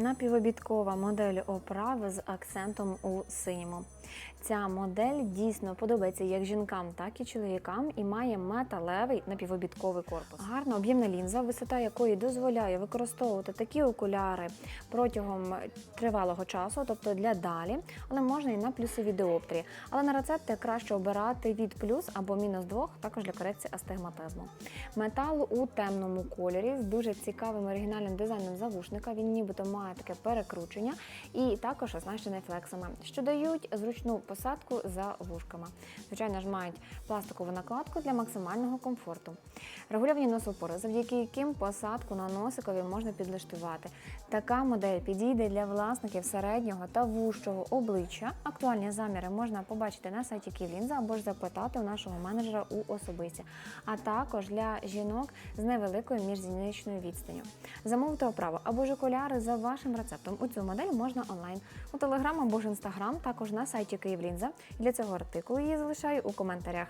Напівобідкова модель оправи з акцентом у синьому. Ця модель дійсно подобається як жінкам, так і чоловікам і має металевий напівобідковий корпус. Гарна об'ємна лінза, висота якої дозволяє використовувати такі окуляри протягом тривалого часу, тобто для далі, але можна і на плюсові діоптрії. Але на рецепти краще обирати від плюс або мінус двох, також для корекції астигматизму. Метал у темному кольорі з дуже цікавим оригінальним дизайном завушника. Він нібито має таке перекручення і також оснащений флексами, що дають зручну посадку за вушками. Звичайно ж, мають пластикову накладку для максимального комфорту. Регульовані носопори, завдяки яким посадку на носикові можна підлаштувати. Така модель підійде для власників середнього та вужчого обличчя. Актуальні заміри можна побачити на сайті Київлінза або ж запитати у нашого менеджера у особисті, а також для жінок з невеликою міжзіничною відстанню. Замовити оправу або ж окуляри за вашим рецептом. У цю модель можна онлайн у Телеграм або ж Інстаграм, також на сайті Київлінза. Для цього артикулу її залишаю у коментарях.